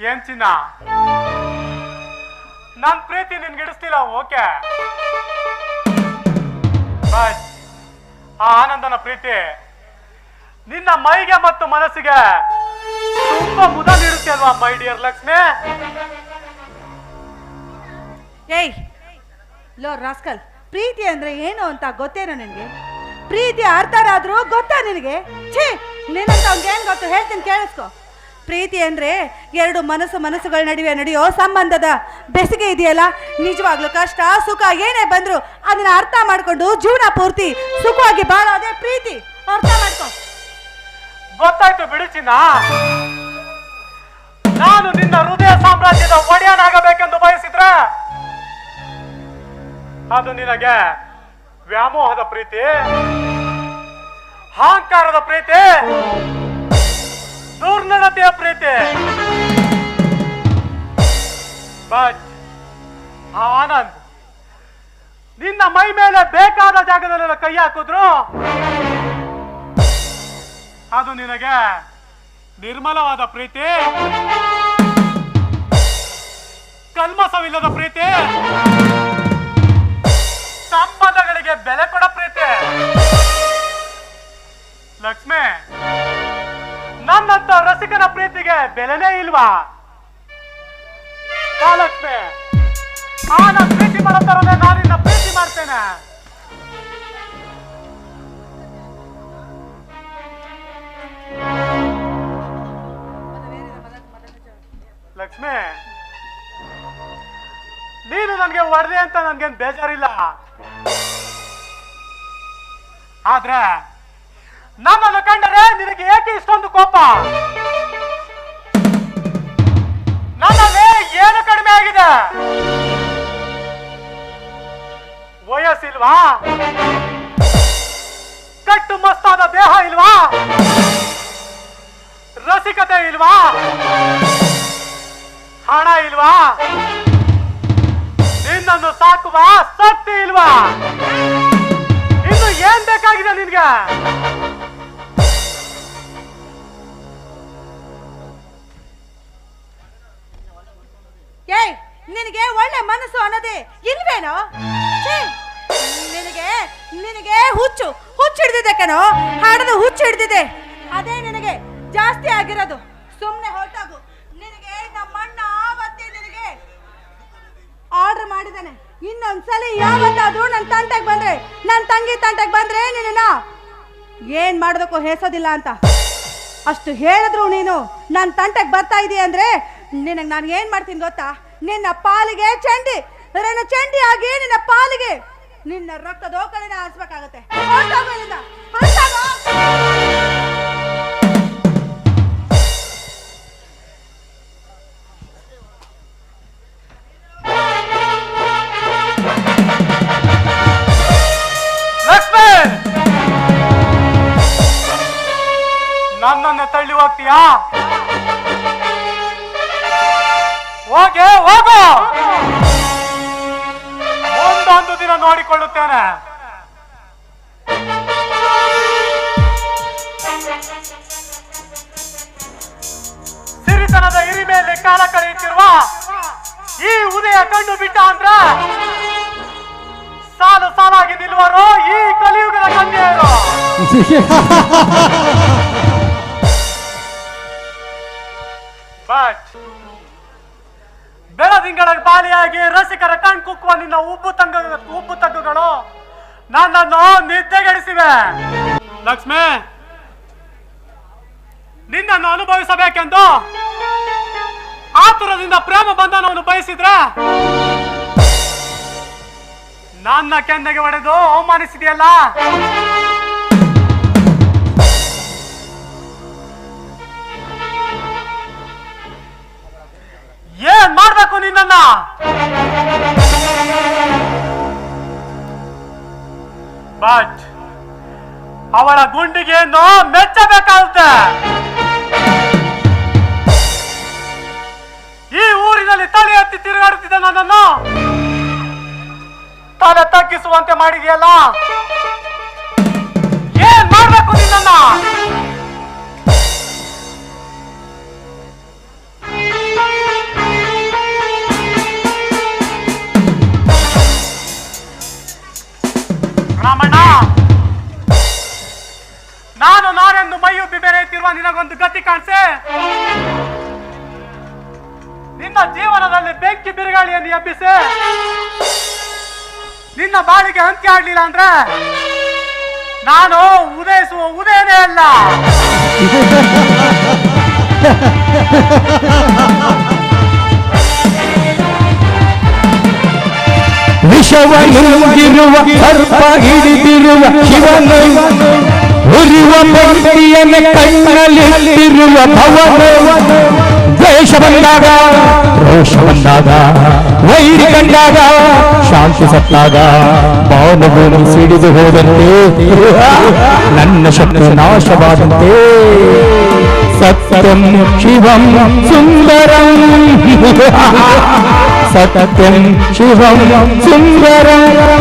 ಏನ್ ಚಿನ್ನ ನನ್ ಪ್ರೀತಿ ನಿನ್ ಗಿಡಿಸ್ತಿಲ್ಲ ಓಕೆ? ಆ ಆನಂದನ ಪ್ರೀತಿ. ನಿನ್ನ ಮೈಗೆ ಮತ್ತು ಮನಸ್ಸಿಗೆ ತುಂಬಾ ಮುದ ನೀಡುತ್ತೆ ಅಲ್ವಾ ಮೈ ಡಿಯರ್ ಲಕ್ಷ್ಮಿ? ಏಯ್! ಲೋ, ರಾಸ್ಕಲ್, ಪ್ರೀತಿ ಅಂದ್ರೆ ಏನು ಅಂತ ಗೊತ್ತೇನೋ ನಿನಗೆ? ಪ್ರೀತಿ ಅರ್ಥರಾದ್ರೂ ಗೊತ್ತಾ ನಿನಗೆ? ಛೀ, ನಿನ್ನಂತ ಏನ್ ಗೊತ್ತು? ಹೇಳ್ತೀನಿ, ಕೇಳಿಸ್ಕೊ. ಪ್ರೀತಿ ಅಂದರೆ ಎರಡು ಮನಸ್ಸು ಮನಸ್ಸುಗಳ ನಡುವೆ ನಡೆಯೋ ಸಂಬಂಧದ ಬೆಸಿಗೆ ಇದೆಯಲ್ಲ? ನಿಜವಾಗ್ಲೂ ಕಷ್ಟ, ಸುಖ, ಏನೇ ಬಂದರೂ ಅದನ್ನ ಅರ್ಥ ಮಾಡಿಕೊಂಡು ಜೀವನ ಪೂರ್ತಿ ಸುಖವಾಗಿ ಬಾಳೋದೇ ಪ್ರೀತಿ. ಅರ್ಥ ಮಾಡ್ಕೊ. ಗೊತ್ತಾಯ್ತು ಬಿಡು ಚಿನ್ನ. ನಾನು ನಿನ್ನ ಹೃದಯ ಸಾಮ್ರಾಜ್ಯದ ಒಡೆಯನಾಗಬೇಕೆಂದು ಬಯಸಿದ್ರೆ ಅದು ನಿನಗೆ ವ್ಯಾಮೋಹದ ಪ್ರೀತಿ, ಅಹಂಕಾರದ ಪ್ರೀತಿ ದುರ್ನಡತೆಯ ಪ್ರೀತಿ ಬಟ್ ಆನಂದ್, ನಿನ್ನ ಮೈ ಮೇಲೆ ಬೇಕಾದ ಜಾಗದಲ್ಲೆಲ್ಲ ಕೈ ಹಾಕಿದ್ರು? ಅದು ನಿನಗೆ ನಿರ್ಮಲವಾದ ಪ್ರೀತಿ? ಕಲ್ಮಸವಿಲ್ಲದ ಪ್ರೀತಿ? ಸಂಬಂಧಗಳಿಗೆ ಬೆಲೆ ಕೊಡ ಪ್ರೀತಿ? ನನ್ನಂತ ಪ್ರೀತಿಗೆ ಬೆಲೆನೇ ಇಲ್ವಾ? ನಾನು ಲಕ್ಷ್ಮಿ ಆ ಪ್ರೀತಿ ಮಾಡೋ ತರನೇ ನಾನಿನ್ನ ಪ್ರೀತಿ ಮಾಡ್ತೇನೆ. ಲಕ್ಷ್ಮಿ, ನೀನು ನನಗೆ ಹೊಡೆದೆ ಅಂತ ನನ್ಗೇನ್ ಬೇಜಾರಿಲ್ಲ. ಆದ್ರೆ ನನ್ನನ್ನು ಕಂಡರೆ ನಿನಗೆ ಏಕೆ ಇಷ್ಟೊಂದು ಕೋಪ? ದೇಹ ಇಲ್ವಾ? ರಸಿಕತೆ ಇಲ್ವಾ? ಹಣ ಇಲ್ವಾ? ನಿನ್ನನ್ನು ಸಾಕುವ ಸತ್ತಿ ಇಲ್ವಾ? ಇನ್ನು ಏನ್ ಬೇಕಾಗಿದೆ ನಿನ್ಗೆ? ಏಯ್, ನಿನಗೆ ಒಳ್ಳೆ ಮನಸ್ಸು ಅನ್ನೋದೇ ಇಲ್ವೇನೋ! ನಿನಗೆ ನಿನಗೆ ಹುಚ್ಚು. ಹಿಡ್ದಿದೆ ಕಣೋ. ಹಾಡದ ಹುಚ್ಚು ಹಿಡ್ದಿದೆ. ಅದೇ ನಿನಗೆ ಜಾಸ್ತಿ ಆಗಿರೋದು. ಸುಮ್ಮನೆ ಹೊರಟಾಗು. ನಿನಗೆ ನಮ್ಮಣ್ಣ ಆವತ್ತೇ ನಿನಗೆ ಆರ್ಡರ್ ಮಾಡಿದ್ದಾನೆ. ಇನ್ನೊಂದ್ಸಲ ಯಾವತ್ತಾದ್ರೂ ನನ್ನ ತಂಟೆಗೆ ಬಂದ್ರೆ ನನ್ನ ತಂಗಿ ತಂಟೆಗೆ ಬಂದ್ರೆ ನಿನ್ನ ಏನ್ ಮಾಡೋದಕ್ಕೂ ಹೇಸೋದಿಲ್ಲ ಅಂತ. ಅಷ್ಟು ಹೇಳಿದ್ರು ನೀನು ನನ್ನ ತಂಟೆಗೆ ಬರ್ತಾ ಇದೀಯ ಅಂದ್ರೆ ನಿನಗೆ ನಾನು ಏನ್ ಮಾಡ್ತೀನಿ ಗೊತ್ತಾ? ನಿನ್ನ ಪಾಲಿಗೆ ಚಂಡಿ ನನ್ನ ಚಂಡಿ ಆಗಿ ನಿನ್ನ ಪಾಲಿಗೆ ನಿನ್ನ ರಕ್ತ ಕಡೆನ ಹಾಸ್ಬೇಕಾಗತ್ತೆ. ಹೋಗ್ತೀಯಾ ಹೋಗೆ ಒಂದೊಂದು ದಿನ ನೋಡಿಕೊಳ್ಳುತ್ತೇನೆ. ಸಿರಿತನದ ಹಿರಿಮೆಯಲ್ಲಿ ಕಾಲ ಕಳೆಯುತ್ತಿರುವ ಈ ಉದಯ ಕಂಡು ಬಿಟ್ಟ ಅಂದ್ರ ಸಾಲು ಸಾಲಾಗಿ ನಿಲ್ಲುವರು ಈ ಕಲಿಯುಗದ ಕನ್ಯೆಯರು. ಬಟ್ ಬೆಳದಿಂಗಳ ಬಾಲಿಯಾಗಿ ರಸಿಕರ ಕಣ್ ಕುಕ್ಕುವ ನಿನ್ನ ಉಬ್ಬು ತಂಗ ಉಬ್ಬು ತಗ್ಗುಗಳು ನನ್ನನ್ನು ನಿದ್ದೆಗೆಡಿಸಿವೆ. ಲಕ್ಷ್ಮಿ, ನಿನ್ನನ್ನು ಅನುಭವಿಸಬೇಕೆಂದು ಆತುರದಿಂದ ಪ್ರೇಮ ಬಂಧನವನ್ನು ಬಯಸಿದ್ರೆ ನನ್ನ ಕೆನ್ನೆಗೆ ಹೊಡೆದು ಅವಮಾನಿಸಿದೆಯಲ್ಲ? ಬಟ್ ಅವಳ ನೋ ಮೆಚ್ಚಬೇಕಾಗುತ್ತೆ. ಈ ಊರಿನಲ್ಲಿ ತಲೆ ಹತ್ತಿ ತಿರುಗಾಡುತ್ತಿದ್ದ ನನ್ನನ್ನು ತಲೆ ತಗ್ಗಿಸುವಂತೆ ಮಾಡಿದೆಯಲ್ಲ? ರಾಮಣ್ಣ! ನಾನು ನಾನೆಂದು ಮೈಯುಬ್ಬಿ ಬೆರೆಯುತ್ತಿರುವ ನಿನಗೊಂದು ಗತಿ ಕಾಣಿಸೆ? ನಿನ್ನ ಜೀವನದಲ್ಲಿ ಬೆಂಕಿ ಬಿರುಗಾಳಿಯನ್ನು ಎಬ್ಬಿಸಿ? ನಿನ್ನ ಬಾಳಿಗೆ ಅಂತ್ಯ ಆಡ್ಲಿಲ್ಲ ಅಂದ್ರೆ? ನಾನು ಉದಯಿಸುವ ಉದಯನೇ ಅಲ್ಲ! ವಿಷವ ನುಂಗಿರುವ ಸರ್ಪ ಹಿಡಿದಿರುವ ಶಿವನು ಉರಿವ ಬೆಂಕಿಯನ್ನು ಕಣ್ಣಲ್ಲಿಟ್ಟಿರುವ ಭವನ ದ್ವೇಷ ಬಂದಾಗ ರೋಷ ಬಂದಾಗ ವೈರಿ ಕಂಡಾಗ ಶಾಂತಿ ಸತ್ತಾಗ ಬಾನುಭೂಮಿ ಸಿಡಿದು ಹೋದಂತೆ ನನ್ನ ಶತ್ರು ನಾಶವಾದಂತೆ ಸತ್ಯಂ ಶಿವಂ ಸುಂದರಂ satatam shivam sundaram